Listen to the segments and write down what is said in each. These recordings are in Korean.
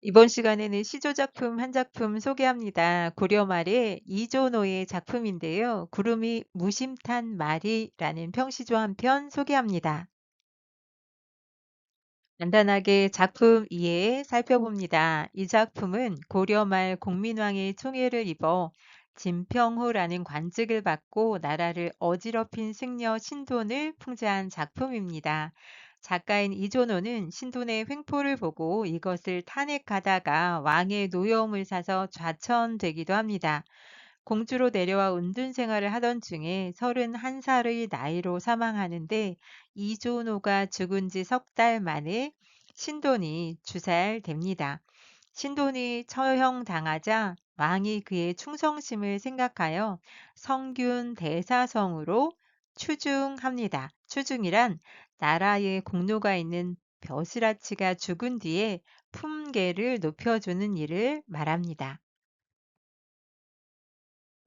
이번 시간에는 시조 작품 한 작품 소개합니다. 고려 말의 이조노의 작품인데요. 구름이 무심탄 말이라는 평시조 한 편 소개합니다. 간단하게 작품 이해 살펴봅니다. 이 작품은 고려 말 공민왕의 총애를 입어 진평호라는 관직을 받고 나라를 어지럽힌 승려 신돈을 풍자한 작품입니다. 작가인 이존호는 신돈의 횡포를 보고 이것을 탄핵하다가 왕의 노여움을 사서 좌천되기도 합니다. 공주로 내려와 운둔 생활을 하던 중에 31살의 나이로 사망하는데 이존호가 죽은 지 석 달 만에 신돈이 주살됩니다. 신돈이 처형당하자 왕이 그의 충성심을 생각하여 성균 대사성으로 추중합니다. 추중이란 나라에 공로가 있는 벼슬아치가 죽은 뒤에 품계를 높여주는 일을 말합니다.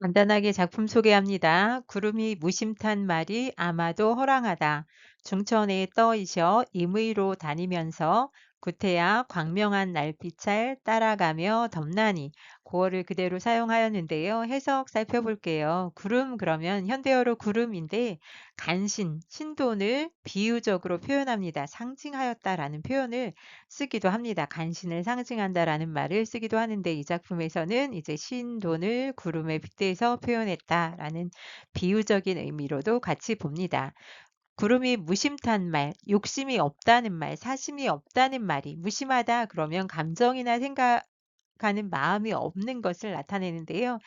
간단하게 작품 소개합니다. 구름이 무심탄 말이 아마도 허랑하다. 중천에 떠 있어 임의로 다니면서 구태야 광명한 날빛을 따라가며 덮나니 고어를 그대로 사용하였는데요. 해석 살펴볼게요. 구름 그러면 현대어로 구름인데 간신, 신돈을 비유적으로 표현합니다. 상징하였다라는 표현을 쓰기도 합니다. 간신을 상징한다라는 말을 쓰기도 하는데 이 작품에서는 이제 신돈을 구름에 빗대서 표현했다라는 비유적인 의미로도 같이 봅니다. 구름이 무심탄 말, 욕심이 없다는 말, 사심이 없다는 말이 무심하다 그러면 감정이나 생각하는 마음이 없는 것을 나타내는데요.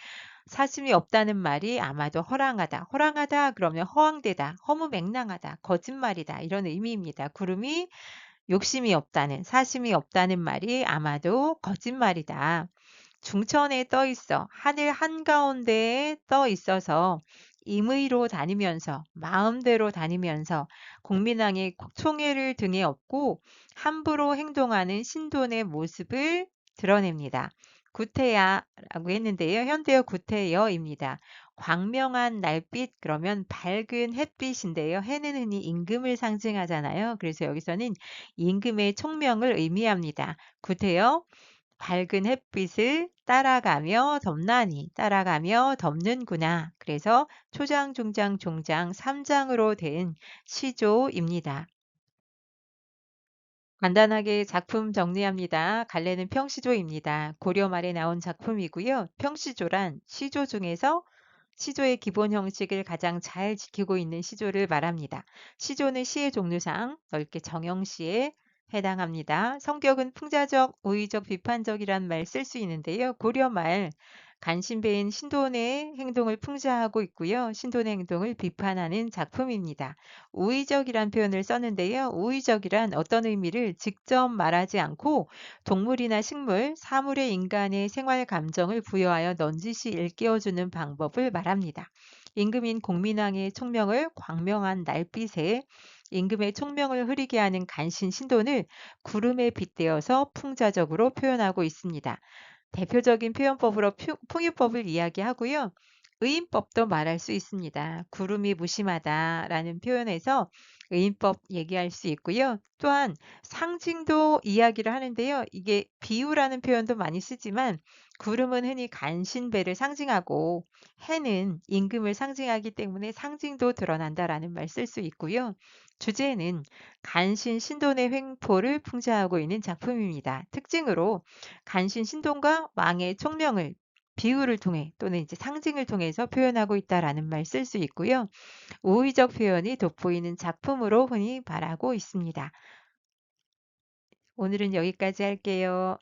사심이 없다는 말이 아마도 허랑하다. 허랑하다 그러면 허황되다, 허무맹랑하다, 거짓말이다 이런 의미입니다. 구름이 욕심이 없다는, 사심이 없다는 말이 아마도 거짓말이다. 중천에 떠 있어 하늘 한가운데에 떠 있어서 임의로 다니면서 마음대로 다니면서 국민왕의 총애를 등에 업고 함부로 행동하는 신돈의 모습을 드러냅니다. 구태야라고 했는데요. 현대어 구태여입니다. 광명한 날빛 그러면 밝은 햇빛인데요. 해는 흔히 임금을 상징하잖아요. 그래서 여기서는 임금의 총명을 의미합니다. 구태여 밝은 햇빛을 따라가며 덮나니 따라가며 덮는구나. 그래서 초장, 중장, 종장 3장으로 된 시조입니다. 간단하게 작품 정리합니다. 갈래는 평시조입니다. 고려 말에 나온 작품이고요. 평시조란 시조 중에서 시조의 기본 형식을 가장 잘 지키고 있는 시조를 말합니다. 시조는 시의 종류상 넓게 정형시에 해당합니다. 성격은 풍자적, 우의적, 비판적이란 말 쓸 수 있는데요. 고려 말 간신배인 신돈의 행동을 풍자하고 있고요. 신돈의 행동을 비판하는 작품입니다. 우의적이란 표현을 썼는데요. 우의적이란 어떤 의미를 직접 말하지 않고 동물이나 식물, 사물의 인간의 생활 감정을 부여하여 넌지시 일깨워주는 방법을 말합니다. 임금인 공민왕의 총명을 광명한 날빛에 임금의 총명을 흐리게 하는 간신 신돈을 구름에 빗대어서 풍자적으로 표현하고 있습니다. 대표적인 표현법으로 풍유법을 이야기하고요. 의인법도 말할 수 있습니다. 구름이 무심하다 라는 표현에서 의인법 얘기할 수 있고요. 또한 상징도 이야기를 하는데요. 이게 비유라는 표현도 많이 쓰지만 구름은 흔히 간신배를 상징하고 해는 임금을 상징하기 때문에 상징도 드러난다라는 말 쓸 수 있고요. 주제는 간신 신돈의 횡포를 풍자하고 있는 작품입니다. 특징으로 간신 신돈과 왕의 총명을 비유를 통해 또는 이제 상징을 통해서 표현하고 있다라는 말 쓸 수 있고요. 우의적 표현이 돋보이는 작품으로 흔히 말하고 있습니다. 오늘은 여기까지 할게요.